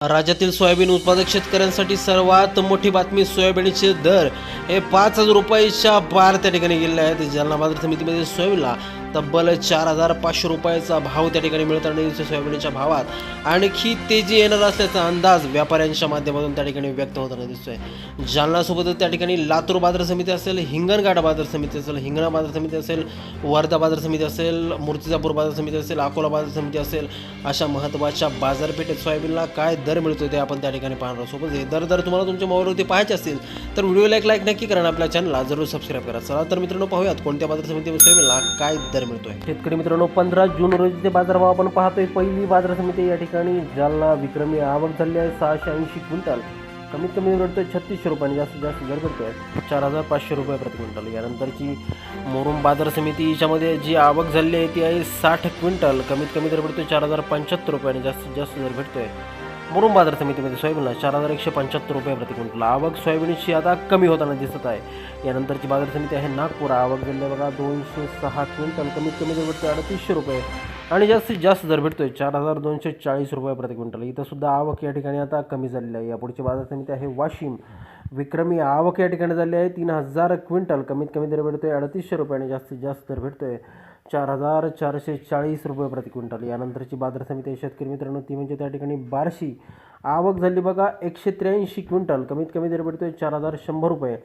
राज्यातील सोयाबीन उत्पादक शेतकऱ्यांसाठी सर्वात मोठी बातमी सोयाबीनचे दर हे पाच हजार रुपयाच्या पार त्या ठिकाणी गेलेले आहेत. जालना बाजार समितीमध्ये सोयाबीनला तब्बल चार हजार पाचशे रुपयाचा भाव त्या ठिकाणी मिळताना दिसतोय सोयाबीनच्या भावात. आणखी तेजी येणार असल्याचा अंदाज व्यापाऱ्यांच्या माध्यमातून त्या ठिकाणी व्यक्त होताना दिसतोय. जालनासोबतच त्या ठिकाणी लातूर बाजार समिती असेल हिंगणघाट बाजार समिती असेल हिंगणा बाजार समिती असेल वर्धा बाजार समिती असेल मूर्तिजापूर बाजार समिती असेल अकोला बाजार समिती असेल अशा महत्त्वाच्या बाजारपेठेत सोयाबीनला काय दर मिळतो ते आपण त्या ठिकाणी पाहणार सोबत हे दर जर तुम्हाला तुमच्या मोबाईलवरती पाहायचे असतील तर व्हिडिओला एक लाईक नक्की करा आपल्या चॅनलला जरूर सबस्क्राईब करा. चला तर मित्रांनो पाहूयात कोणत्या बाजार समितीमध्ये सोयाबीनला काय दर मिळतोय. शेतकरी मित्रांनो पंधरा जून रोजीचे बाजारभाव आपण पाहतोय. पहिली बाजार समिती या ठिकाणी जालना विक्रमी आवक झाली आहे सहाशे ऐंशी क्विंटल. कमीत कमी भेटतोय छत्तीसशे रुपयाने जास्तीत जास्त दर भेटतोय चार हजार पाचशे रुपये प्रति क्विंटल. यानंतरची मोरुम बाजार समिती याच्यामध्ये जी आवक झाली आहे ती आहे साठ क्विंटल. कमीत कमी दर भेटतोय चार हजार पंच्याहत्तर रुपयाने जास्तीत जास्त दर भेटतोय. मुरुम बाजार समितीमध्ये सोयाबीनला चार हजार एकशे पंच्याहत्तर रुपये प्रति क्विंटल आवक सोयाबीनची आता कमी होताना दिसत आहे. यानंतरची बाजार समिती आहे नागपूर. आवक झाली बघा दोनशे सहा क्विंटल. कमीत कमी दर भेटतोय अडतीसशे रुपये. आणि जास्तीत जास्त दर भेटतोय चार हजार दोनशे चाळीस रुपये प्रति क्विंटल इथं सुद्धा आवक या ठिकाणी आता कमी झालेली आहे. यापुढची बाजार समिती आहे वाशिम. विक्रमी आवक या ठिकाणी झाली आहे तीन हजार क्विंटल. कमीत कमी दर भेटतोय अडतीसशे रुपये आणि जास्तीत जास्त दर भेटतोय. चार हजार चारशे चाळीस रुपये प्रति क्विंटल. यानंतरची बाजार समिती शेतकरी मित्रांनो ती म्हणजे त्या ठिकाणी बार्शी. आवक झाली बघा एकशे त्र्याऐंशी क्विंटल. कमीत कमी दर भेटतोय चार हजार शंभर रुपये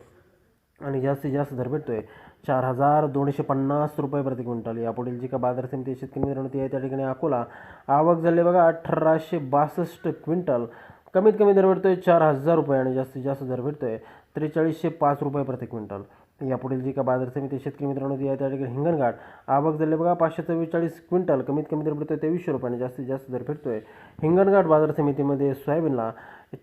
आणि जास्तीत जास्त दर भेटतोय चार हजार दोनशे पन्नास रुपये प्रति क्विंटल. यापुढील जी का बाजार समिती शेतकरी मित्रांनो ती आहे त्या ठिकाणी अकोला. आवक झाली बघा अठराशे बासष्ट क्विंटल. कमीत कमी दर भेटतोय चार हजार रुपये आणि जास्तीत जास्त दर भेटतोय त्रेचाळीसशे पाच रुपये प्रति क्विंटल. यापुढील जी का बाजार समिती शेतकरी मित्रांनो ती आहे त्या ठिकाणी हिंगणघाट. आवक झाले बघा पाचशे चव्वेचाळीस क्विंटल. कमीत कमी दर भेटतोय तेवीसशे रुपयाने. जास्तीत जास्त दर भेटतोय हिंगणघाट बाजार समितीमध्ये सोयाबीनला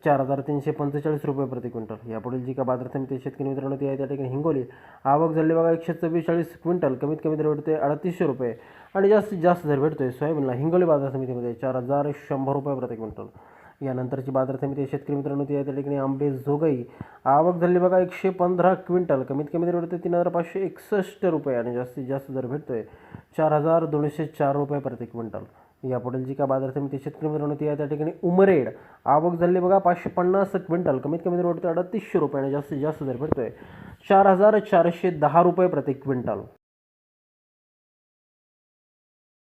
चार हजार तीनशे पंचेचाळीस रुपये प्रति क्विंटल. यापुढील जी का बाजार समिती शेतकरी मित्रांनो ती आहे त्या ठिकाणी हिंगोली. आवक झाली बघा एकशे चव्वेचाळीस क्विंटल. कमीत कमी दर भेटतोय अडतीसशे रुपये. आणि जास्तीत जास्त दर भेटतोय सोयाबीनला. हिंगोली बाजार समितीमध्ये चार हजार शंभर रुपये प्रति क्विंटल. यानंतरची बाजार समिती आहे, शेतकरी मित्रांनो ती आहे त्या ठिकाणी आंबे जोगाई आवक झाली बघा एकशे पंधरा क्विंटल. कमीत कमी दर भेटतोय तीन हजार पाचशे एकसष्ट रुपये आणि जास्तीत जास्त दर भेटतोय चार हजार दोनशे चार रुपये प्रति क्विंटल. यापुढील जी का बाजार समिती आहे, शेतकरी मित्रांनो ती आहे त्या ठिकाणी उमरेड. आवक झाली बघा पाचशे पन्नास क्विंटल. कमीत कमी दर भेटतोय अडतीसशे रुपये आणि जास्तीत जास्त दर भेटतोय चार हजार चारशे दहा रुपये प्रति क्विंटल.